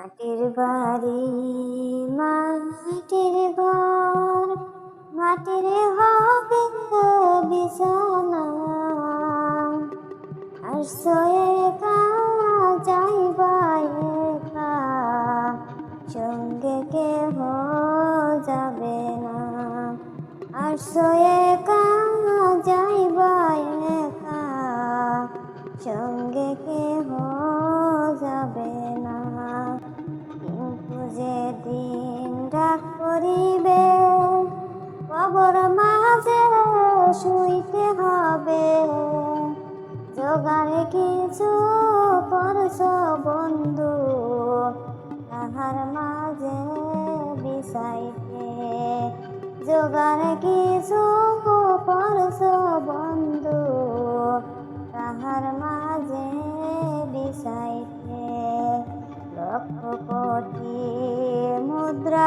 মাটির বাড়ি, মাটির ঘর, মাটির হবে বিছানা। আর সয়ে যাইবা একা, সঙ্গে কেহ যাবে না। আর সয়ে যাইবা একা, সঙ্গে করিবে। কবর মাঝে শুইতে হবে। জোগাড়ে কিছু করছ বন্ধু, তাহার মাঝে বিষাইতে। জোগাড়ে কিছু করছ বন্ধু, তাহার মাঝে বিষাইতে। লক্ষ কোটি মুদ্রা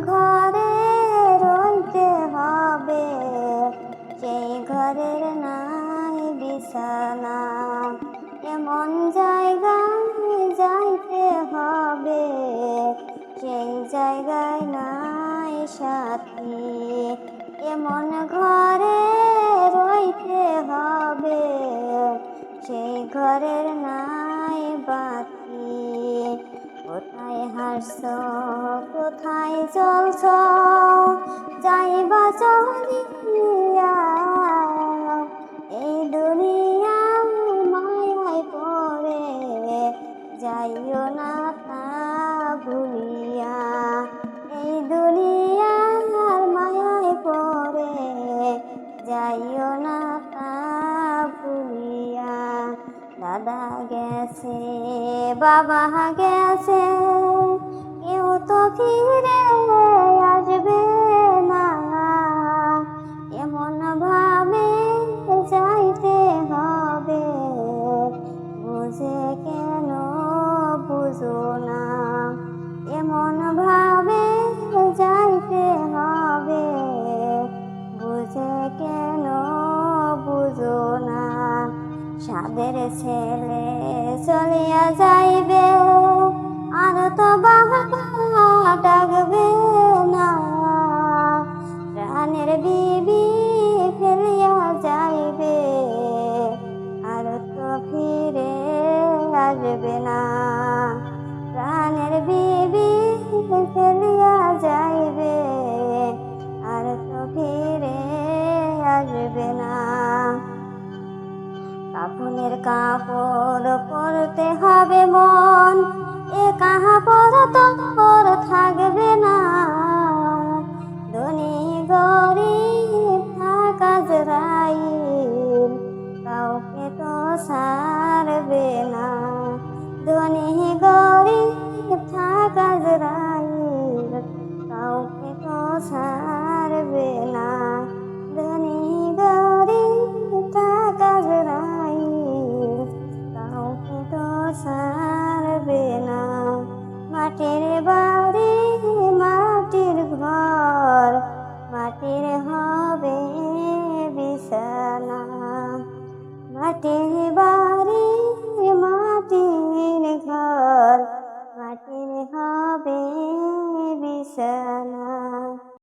ঘরে রইতে হবে। সেই ঘরের নাই বিছানা। এমন জায়গায় যাইতে হবে। সেই জায়গায় নাই সাথী। এমন ঘরে রইতে হবে। সেই ঘরের নাই বাতি। কোথায় হাসছ চলছ যাইবা চলিয়া এই দুনিয়া মায়ায় পড়ে, যাইও না তা এই দুনিয়ার মায়ায় পড়ে, যাইও না তা দাদা গেছে, বাবা গেছে, কেউ তো ফিরে কেন বুঝো না। সাদের ছেলে চলিয়া যাইবে আর তো বাবা ডাকবে না। রানের বিবি কাপড় পরতে হবে মন। এ কাপড় তোর